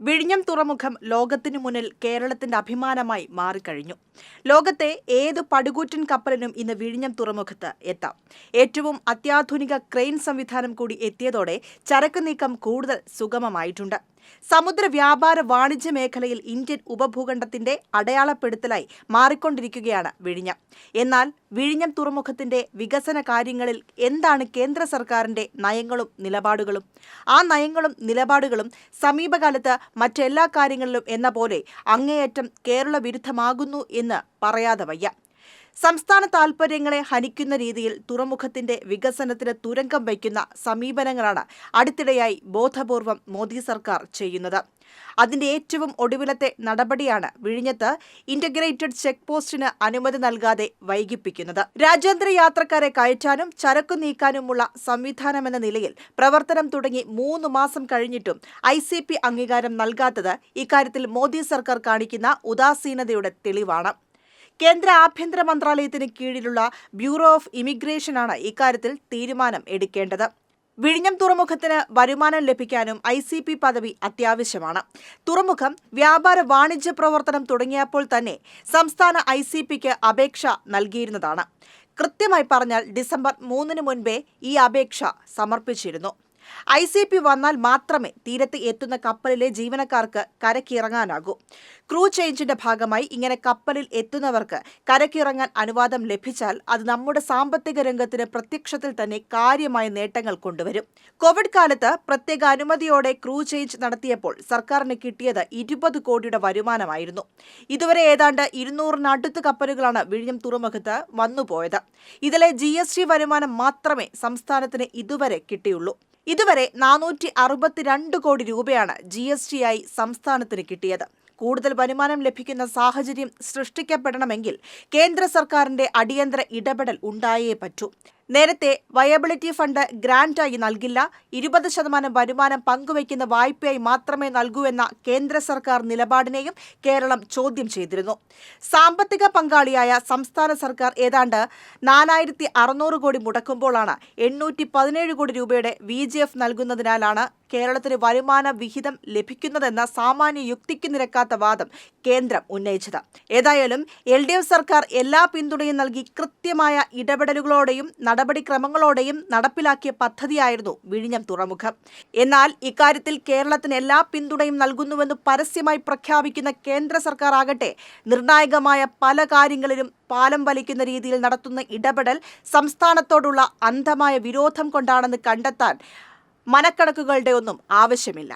വിഴിഞ്ഞം തുറമുഖം ലോകത്തിനു മുന്നിൽ കേരളത്തിന്റെ അഭിമാനമായി മാറിക്കഴിഞ്ഞു. ലോകത്തെ ഏത് പടുകൂറ്റൻ കപ്പലിനും ഇന്ന് വിഴിഞ്ഞം തുറമുഖത്ത് എത്താം. ഏറ്റവും അത്യാധുനിക ക്രെയിൻ സംവിധാനം കൂടി എത്തിയതോടെ ചരക്ക് നീക്കം കൂടുതൽ സുഗമമായിട്ടുണ്ട്. സമുദ്ര വ്യാപാര വാണിജ്യ മേഖലയിൽ ഇന്ത്യൻ ഉപഭൂഖണ്ഡത്തിന്റെ അടയാളപ്പെടുത്തലായി മാറിക്കൊണ്ടിരിക്കുകയാണ് വിഴിഞ്ഞം. എന്നാൽ വിഴിഞ്ഞം തുറമുഖത്തിന്റെ വികസന കാര്യങ്ങളിൽ എന്താണ് കേന്ദ്ര സർക്കാരിന്റെ നയങ്ങളും നിലപാടുകളും? ആ നയങ്ങളും നിലപാടുകളും സമീപകാലത്ത് മറ്റെല്ലാ കാര്യങ്ങളിലും എന്ന പോലെ അങ്ങേയറ്റം കേരള വിരുദ്ധമാകുന്നു എന്ന് പറയാതെ വയ്യ. സംസ്ഥാന താൽപര്യങ്ങളെ ഹനിക്കുന്ന രീതിയിൽ തുറമുഖത്തിന്റെ വികസനത്തിന് തുരങ്കം വയ്ക്കുന്ന സമീപനങ്ങളാണ് അടുത്തിടെയായി ബോധപൂർവം മോദി സർക്കാർ ചെയ്യുന്നത്. അതിന്റെ ഏറ്റവും ഒടുവിലത്തെ നടപടിയാണ് വിഴിഞ്ഞത്ത് ഇന്റഗ്രേറ്റഡ് ചെക്ക് പോസ്റ്റിന് അനുമതി നൽകാതെ വൈകിപ്പിക്കുന്നത്. രാജ്യാന്തര യാത്രക്കാരെ കയറ്റാനും ചരക്കു നീക്കാനുമുള്ള സംവിധാനമെന്ന നിലയിൽ പ്രവർത്തനം തുടങ്ങി മൂന്ന് മാസം കഴിഞ്ഞിട്ടും ഐ അംഗീകാരം നൽകാത്തത് ഇക്കാര്യത്തിൽ മോദി സർക്കാർ കാണിക്കുന്ന ഉദാസീനതയുടെ തെളിവാണ്. കേന്ദ്ര ആഭ്യന്തര മന്ത്രാലയത്തിന് കീഴിലുള്ള ബ്യൂറോ ഓഫ് ഇമിഗ്രേഷനാണ് ഇക്കാര്യത്തിൽ തീരുമാനം എടുക്കേണ്ടത്. വിഴിഞ്ഞം തുറമുഖത്തിന് വരുമാനം ലഭിക്കാനും ഐ സി പി പദവി അത്യാവശ്യമാണ്. തുറമുഖം വ്യാപാര വാണിജ്യ പ്രവർത്തനം തുടങ്ങിയപ്പോൾ തന്നെ സംസ്ഥാന ഐ സി പിക്ക് അപേക്ഷ നൽകിയിരുന്നതാണ്. കൃത്യമായി പറഞ്ഞാൽ ഡിസംബർ മൂന്നിന് മുൻപേ ഈ അപേക്ഷ സമർപ്പിച്ചിരുന്നു. ഐ സി പി വന്നാൽ മാത്രമേ തീരത്ത് എത്തുന്ന കപ്പലിലെ ജീവനക്കാർക്ക് കരക്കിറങ്ങാനാകൂ. ക്രൂ ചേഞ്ചിന്റെ ഭാഗമായി ഇങ്ങനെ കപ്പലിൽ എത്തുന്നവർക്ക് കരക്കിറങ്ങാൻ അനുവാദം ലഭിച്ചാൽ അത് നമ്മുടെ സാമ്പത്തിക രംഗത്തിന് പ്രത്യക്ഷത്തിൽ തന്നെ കാര്യമായ നേട്ടങ്ങൾ കൊണ്ടുവരും. കോവിഡ് കാലത്ത് പ്രത്യേക അനുമതിയോടെ ക്രൂ ചേഞ്ച് നടത്തിയപ്പോൾ സർക്കാരിന് കിട്ടിയത് ഇരുപത് കോടിയുടെ വരുമാനമായിരുന്നു. ഇതുവരെ ഏതാണ്ട് ഇരുന്നൂറിനടുത്ത് കപ്പലുകളാണ് വിഴിഞ്ഞം തുറമുഖത്ത് വന്നുപോയത്. ഇതിലെ ജി വരുമാനം മാത്രമേ സംസ്ഥാനത്തിന് ഇതുവരെ കിട്ടിയുള്ളൂ. ഇതുവരെ നാനൂറ്റി അറുപത്തിരണ്ട് കോടി രൂപയാണ് ജി എസ് ടി ആയി സംസ്ഥാനത്തിന് കിട്ടിയത്. കൂടുതൽ വരുമാനം ലഭിക്കുന്ന സാഹചര്യം സൃഷ്ടിക്കപ്പെടണമെങ്കിൽ കേന്ദ്ര സർക്കാരിന്റെ അടിയന്തര ഇടപെടൽ ഉണ്ടായേ പറ്റൂ. നേരത്തെ വയബിലിറ്റി ഫണ്ട് ഗ്രാന്റായി നൽകില്ല. ഇരുപത് ശതമാനം വരുമാനം പങ്കുവയ്ക്കുന്ന വായ്പയായി മാത്രമേ നൽകൂ എന്ന കേന്ദ്ര സർക്കാർ നിലപാടിനെയും കേരളം ചോദ്യം ചെയ്തിരുന്നു. സാമ്പത്തിക പങ്കാളിയായ സംസ്ഥാന സർക്കാർ ഏതാണ്ട് നാലായിരത്തി അറുന്നൂറ് കോടി മുടക്കുമ്പോഴാണ് എണ്ണൂറ്റി പതിനേഴ് കോടി രൂപയുടെ വി ജി എഫ് നൽകുന്നതിനാലാണ് കേരളത്തിന് വരുമാന വിഹിതം ലഭിക്കുന്നതെന്ന സാമാന്യ യുക്തിക്ക് നിരക്കാത്ത വാദം കേന്ദ്രം ഉന്നയിച്ചത്. ഏതായാലും എൽ സർക്കാർ എല്ലാ പിന്തുണയും നൽകി കൃത്യമായ ഇടപെടലുകളോടെയും നടപടിക്രമങ്ങളോടെയും നടപ്പിലാക്കിയ പദ്ധതിയായിരുന്നു വിഴിഞ്ഞം തുറമുഖം. എന്നാൽ ഇക്കാര്യത്തിൽ കേരളത്തിന് എല്ലാ പിന്തുണയും നൽകുന്നുവെന്ന് പരസ്യമായി പ്രഖ്യാപിക്കുന്ന കേന്ദ്ര സർക്കാർ ആകട്ടെ നിർണായകമായ പല കാര്യങ്ങളിലും പാലം വലിക്കുന്ന രീതിയിൽ നടത്തുന്ന ഇടപെടൽ സംസ്ഥാനത്തോടുള്ള അന്ധമായ വിരോധം കൊണ്ടാണെന്ന് കണ്ടെത്താൻ മനക്കണക്കുകളുടെ ഒന്നും ആവശ്യമില്ല.